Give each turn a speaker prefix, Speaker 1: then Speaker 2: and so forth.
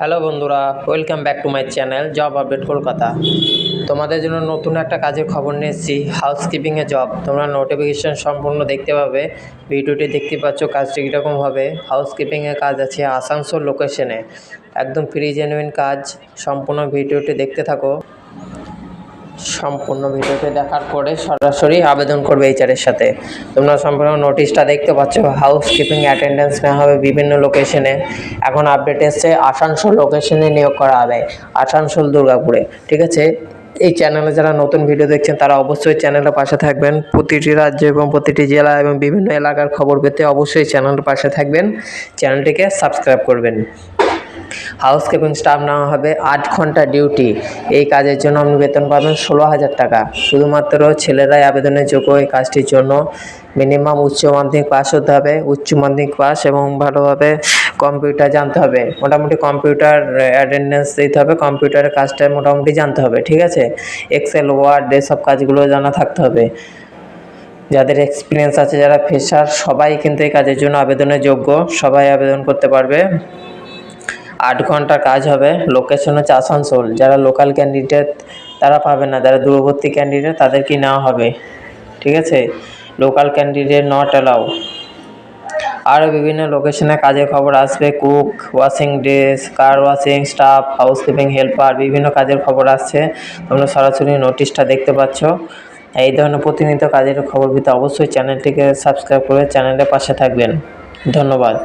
Speaker 1: Hello বন্ধুরা welcome back to my channel job update Kolkata. তোমাদের জন্য নতুন একটা কাজের খবর নিয়েছি এসেছি হাউসকিপিংয়ে জব তোমরা নোটিফিকেশান সম্পূর্ণ দেখতে পাবে, ভিডিওটি দেখতে পাচ্ছ কাজটি কীরকম হবে। হাউসকিপিংয়ের কাজ আছে আসানসোল লোকেশনে একদম ফ্রি জেনুইন কাজ, সম্পূর্ণ ভিডিওটি দেখতে থাকো। সম্পূর্ণ ভিডিওটি দেখার পরে সরাসরি আবেদন করবে এইচআরের সাথে। তোমরা সম্পূর্ণ নোটিশটা দেখতে পাচ্ছ হাউস কিপিং অ্যাটেন্ডেন্স নেওয়া হবে বিভিন্ন লোকেশনে এখন আপডেট এসছে, আসানসোল লোকেশনে নিয়োগ করা হবে, আসানসোল, দুর্গাপুরে। ঠিক আছে? এই চ্যানেলে যারা নতুন ভিডিও দেখছেন, তারা অবশ্যই চ্যানেলের পাশে থাকবেন। প্রতিটি রাজ্য এবং প্রতিটি জেলা এবং বিভিন্ন এলাকার খবর পেতে অবশ্যই চ্যানেলের পাশে থাকবেন। চ্যানেলটিকে সাবস্ক্রাইব করবেন। হাউসকিপিং স্টাফ নেওয়া হবে আট ঘণ্টা ডিউটি। এই কাজের জন্য আপনি বেতন পাবেন ষোলো হাজার টাকা। শুধুমাত্র ছেলেরাই আবেদনের যোগ্য এই কাজটির জন্য। মিনিমাম উচ্চ মাধ্যমিক পাস হতে হবে, উচ্চ মাধ্যমিক পাস এবং ভালোভাবে কম্পিউটার জানতে হবে। মোটামুটি কম্পিউটার অ্যাটেন্ডেন্স দিতে হবে, কম্পিউটারের কাজটা মোটামুটি জানতে হবে, ঠিক আছে? এক্সেল ওয়ার্ড এসব কাজগুলো জানা থাকতে হবে। যাদের এক্সপিরিয়েন্স আছে, যারা ফ্রেশার সবাই কিন্তু এই কাজের জন্য আবেদনের যোগ্য। সবাই আবেদন করতে পারবে। আট ঘণ্টা কাজ হবে। লোকেশন হচ্ছে আসানসোল। যারা লোকাল ক্যান্ডিডেট তারা পাবে না। যারা দূরবর্তী ক্যান্ডিডেট তাদেরকে নেওয়া হবে। ঠিক আছে? লোকাল ক্যান্ডিডেট নট অ্যালাউ আরও বিভিন্ন লোকেশনে কাজের খবর আসবে। Cook washing dress car washing staff housekeeping helper বিভিন্ন কাজের খবর আসছে। তোমরা সরাসরি নোটিশটা দেখতে পাচ্ছ। এই ধরনের প্রতিনিয়ত কাজের খবর পেতে অবশ্যই চ্যানেলটিকে সাবস্ক্রাইব করে চ্যানেলের পাশে থাকবেন। ধন্যবাদ।